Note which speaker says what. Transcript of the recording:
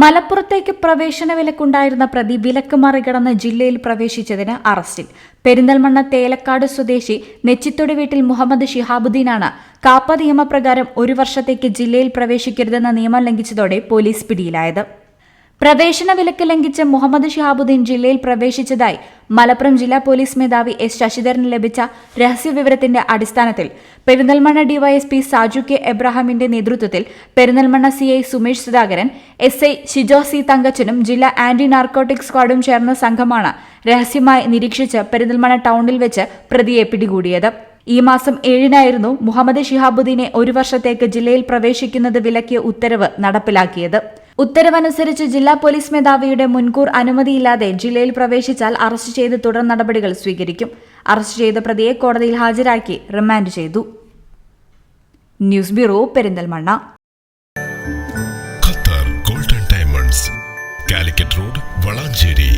Speaker 1: മലപ്പുറത്തേക്ക് പ്രവേശന വിലക്കുണ്ടായിരുന്ന പ്രതി വിലക്ക് മറികടന്ന് ജില്ലയിൽ പ്രവേശിച്ചതിന് അറസ്റ്റിൽ. പെരിന്തൽമണ്ണ തേലക്കാട് സ്വദേശി നെച്ചിത്തൊടി വീട്ടിൽ മുഹമ്മദ് ഷിഹാബുദ്ദീനാണ്. കാപ്പ നിയമപ്രകാരം ഒരു വർഷത്തേക്ക് ജില്ലയിൽ പ്രവേശിക്കരുതെന്ന നിയമം ലംഘിച്ചതോടെ പോലീസ് പിടിയിലായത്. പ്രവേശന വിലക്ക് ലംഘിച്ച് മുഹമ്മദ് ഷിഹാബുദ്ദീൻ ജില്ലയിൽ പ്രവേശിച്ചതായി മലപ്പുറം ജില്ലാ പോലീസ് മേധാവി എസ് ശശിധരന് ലഭിച്ച രഹസ്യവിവരത്തിന്റെ അടിസ്ഥാനത്തിൽ പെരിന്തൽമണ്ണ ഡിവൈഎസ്പി സാജു കെ എബ്രഹാമിന്റെ നേതൃത്വത്തിൽ Perinthalmanna CI Sumesh Sudhakaran S I Shijo C തങ്കച്ചനും ജില്ലാ ആന്റി നാർക്കോട്ടിക് സ്ക്വാഡും ചേർന്ന സംഘമാണ് രഹസ്യമായി നിരീക്ഷിച്ച് പെരിന്തൽമണ്ണ ടൗണിൽ വെച്ച് പ്രതിയെ പിടികൂടിയത്. ഈ മാസം ഏഴിനായിരുന്നു മുഹമ്മദ് ഷിഹാബുദ്ദീനെ ഒരു വർഷത്തേക്ക് ജില്ലയിൽ പ്രവേശിക്കുന്നത് വിലക്കിയ ഉത്തരവ് നടപ്പിലാക്കിയത്. ഉത്തരവനുസരിച്ച് ജില്ലാ പോലീസ് മേധാവിയുടെ മുൻകൂർ അനുമതിയില്ലാതെ ജില്ലയിൽ പ്രവേശിച്ചാൽ അറസ്റ്റ് ചെയ്ത് തുടർ നടപടികൾ സ്വീകരിക്കും. അറസ്റ്റ് ചെയ്ത പ്രതിയെ കോടതിയിൽ ഹാജരാക്കി റിമാൻഡ് ചെയ്തു. News bureau Perinthalmanna.
Speaker 2: Qatar golden diamonds Calicut road Valanchery